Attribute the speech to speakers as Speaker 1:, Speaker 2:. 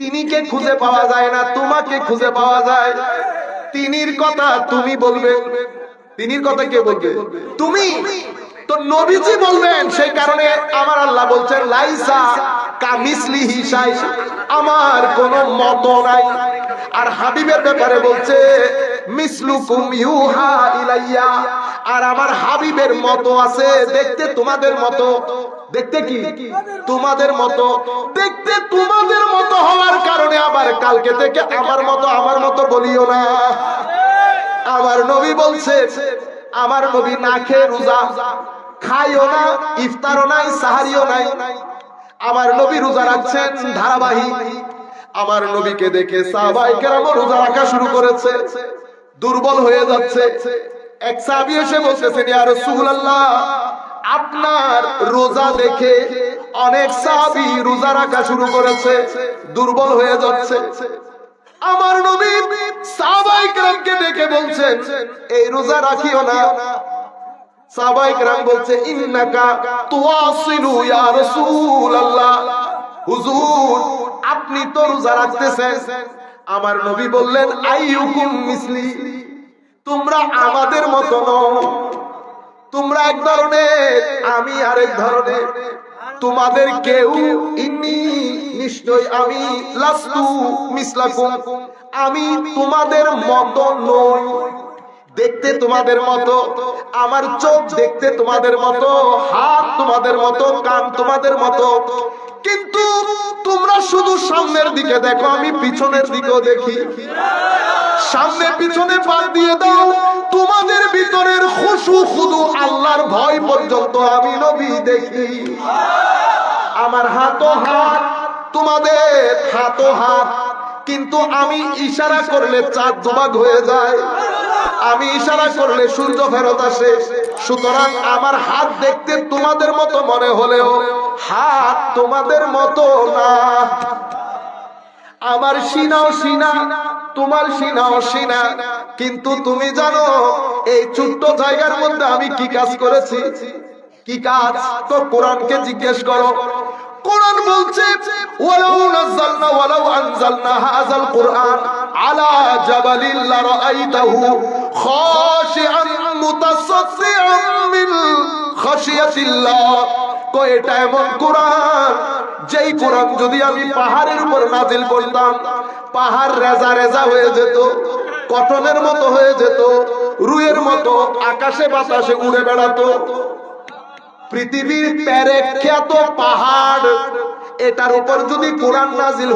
Speaker 1: তিনিকে খুঁজে পাওয়া যায় না, তোমাকে খুঁজে পাওয়া যায়। তিনির কথা তুমি বলবে। তিনির কথা কে বলবে? তুমি। তো নবীজি বলবেন, সেই কারণে আমার আল্লাহ বলছেন, লাইসা কামিসলি হিসাই, আমার কোন মত নাই। আর হাবিবের ব্যাপারে বলছে, মিসলুকুম ইউহা ইলাইয়া, আর আমার হাবিবের মতো আছে, দেখতে তোমাদের মতো। দেখতে কি? তোমাদের মতো দেখতে তোমাদের মতো হওয়ার কারণে আবার কালকে থেকে আমার মতো আমার মতো বলিও না। আমার নবী বলছে আমার নবী না খেয়ে রোজা খাইও না ইফতারও নাই সাহারিও নাই। আমার নবী রোজা রাখছেন ধারাবাহিক। আমার নবীকে দেখে সাহাবাই কেরাম রোজা রাখা শুরু করেছে। দুর্বল হয়ে যাচ্ছে। এক সাহাবী এসে বলতেছেন ইয়া রাসূলুল্লাহ আপনার রোজা দেখে অনেক সাহাবী রোজা রাখা শুরু করেছে, দুর্বল হয়ে যাচ্ছে। আমার নবী সাহাবাই কেরামকে ডেকে বলছেন, এই রোজা রাখিও না। সাহাবাই কেরাম বলছে, ইন্নাকা তুয়াসিলু ইয়া রাসূলুল্লাহ। হুজুর, আপনি তো রোজা রাখতেছেন। আমার নবী বললেন, আইয়ুকুম মিসলি, তোমরা আমাদের মতো নও। তোমরা এক ধরনের, আমি আরেক ধরনের। তোমাদের কেউ ইন্নি, নিশ্চয় আমি লাস্তু মিসলাকুম। আমি তোমাদের মতো নই। দেখতে তোমাদের মতো, আমার চোখ দেখতে তোমাদের মতো, হাত তোমাদের মতো, কান তোমাদের মতো। কিন্তু তোমরা শুধু সামনের দিকে দেখো, আমি পিছনের দিকেও দেখি। সামনে পিছনে পাক দিয়ে দাও। তোমাদের ভিতরের খুশু খুদু আল্লাহর ভয় পর্যন্ত আমি নবী দেখি। আমার হাতও হাত, তোমাদের হাতও হাত। কিন্তু আমি ইশারা করলে চাঁদ দুভাগ হয়ে যায়। আমি ইশারা করলে সূর্য ফেরত আসে। সুতরাং আমার হাত দেখতে তোমাদের মতো মনে হলেও হাত তোমাদের মতো না। আমার সিনাও সিনা তোমার সিনা কিন্তু তুমি জানো, এই ছোট্ট জায়গার মধ্যে আমি কি কাজ করেছি? কি কাজ? তো কোরআনকে জিজ্ঞেস করো। কোরআন বলছে, ওয়ালাউ নাযালনা ওয়ালাউ আনজালনা হাযাল কুরআন আলা জাবালিন লারাআইতাহু খাশিআন মুতাসাদ্দিআন মিন খাশিয়াতিল্লাহ। কো এটা এমন কোরআন, যেই কোরআন যদি আমি পাহাড়ের উপর নাজিল করতাম পাহাড় রেজা রেজা হয়ে যেত, কটনের মতো হয়ে যেত, রুয়ের মতো, আকাশে বাতাসে উড়ে বেড়াতো। পৃথিবীর প্যারে খ্যাত পাহাড়, এটার উপর যদি কোরআন নাজিল